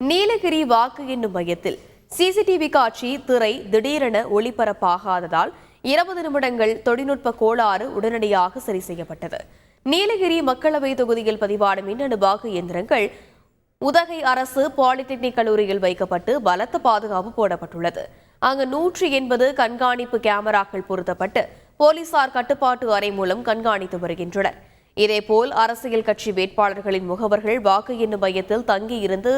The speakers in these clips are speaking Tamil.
நீலகிரி வாக்கு எண்ணும் மையத்தில் சிசிடிவி காட்சி திரை திடீரென ஒளிபரப்பாகாததால் இருபது நிமிடங்கள் தொழில்நுட்ப கோளாறு உடனடியாக சரி செய்யப்பட்டது. நீலகிரி மக்களவை தொகுதியில் பதிவான மின்னணு வாக்கு இயந்திரங்கள் உதகை அரசு பாலிடெக்னிக் கல்லூரியில் வைக்கப்பட்டு பலத்த பாதுகாப்பு போடப்பட்டுள்ளது. அங்கு நூற்றி எண்பது கண்காணிப்பு கேமராக்கள் பொருத்தப்பட்டு போலீசார் கட்டுப்பாட்டு அறை மூலம் கண்காணித்து வருகின்றனர். இதேபோல் அரசியல் கட்சி வேட்பாளர்களின் முகவர்கள் வாக்கு எண்ணும் மையத்தில் தங்கியிருந்து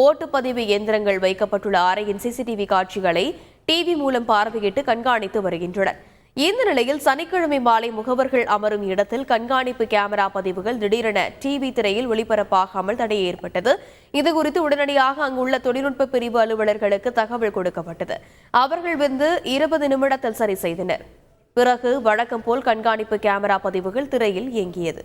ஓட்டுப்பதிவு இயந்திரங்கள் வைக்கப்பட்டுள்ள அறையின் சிசிடிவி காட்சிகளை டிவி மூலம் பார்வையிட்டு கண்காணித்து வருகின்றனர். இந்த நிலையில் சனிக்கிழமை மாலை முகவர்கள் அமரும் இடத்தில் கண்காணிப்பு கேமரா பதிவுகள் திடீரென டிவி திரையில் ஒளிபரப்பாகாமல் தடை ஏற்பட்டது. இதுகுறித்து உடனடியாக அங்குள்ள தொழில்நுட்ப பிரிவு அலுவலர்களுக்கு தகவல் கொடுக்கப்பட்டது. அவர்கள் வந்து இருபது நிமிடத்தில் சரி செய்தனர். பிறகு வழக்கம் போல் கண்காணிப்பு கேமரா பதிவுகள் திரையில் இயங்கியது.